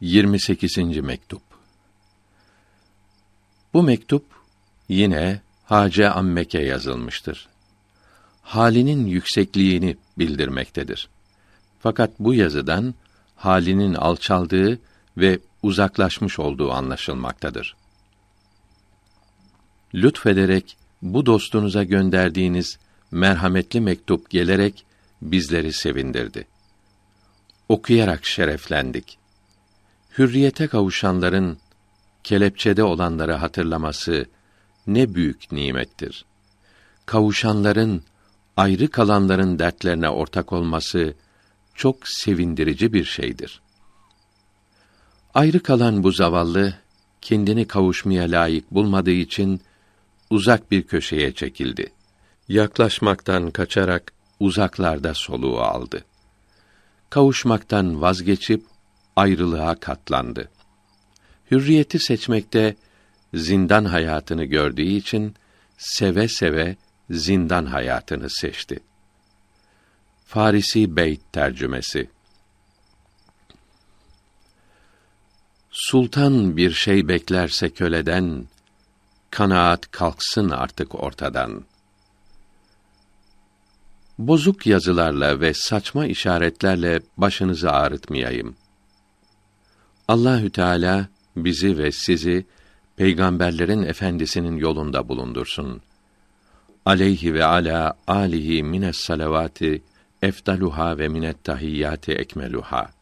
28. mektup. Bu mektup yine Hace Ammek'e yazılmıştır. Halinin yüksekliğini bildirmektedir. Fakat bu yazıdan halinin alçaldığı ve uzaklaşmış olduğu anlaşılmaktadır. Lütfederek bu dostunuza gönderdiğiniz merhametli mektup gelerek bizleri sevindirdi. Okuyarak şereflendik hürriyete kavuşanların kelepçede olanları hatırlaması ne büyük nimettir. Kavuşanların ayrı kalanların dertlerine ortak olması çok sevindirici bir şeydir. Ayrı kalan bu zavallı kendini kavuşmaya layık bulmadığı için uzak bir köşeye çekildi. Yaklaşmaktan kaçarak uzaklarda soluğu aldı. Kavuşmaktan vazgeçip ayrılığa katlandı. Hürriyeti seçmekte zindan hayatını gördüğü için seve seve zindan hayatını seçti. Farisi Beyt tercümesi Sultan bir şey beklerse köleden, kanaat kalksın artık ortadan. Bozuk yazılarla ve saçma işaretlerle başınızı ağrıtmayayım.'' Allahü Teala bizi ve sizi peygamberlerin efendisinin yolunda bulundursun. Aleyhi ve ala alihi mines salavati efdaluha ve minet tahiyyati ekmeluha.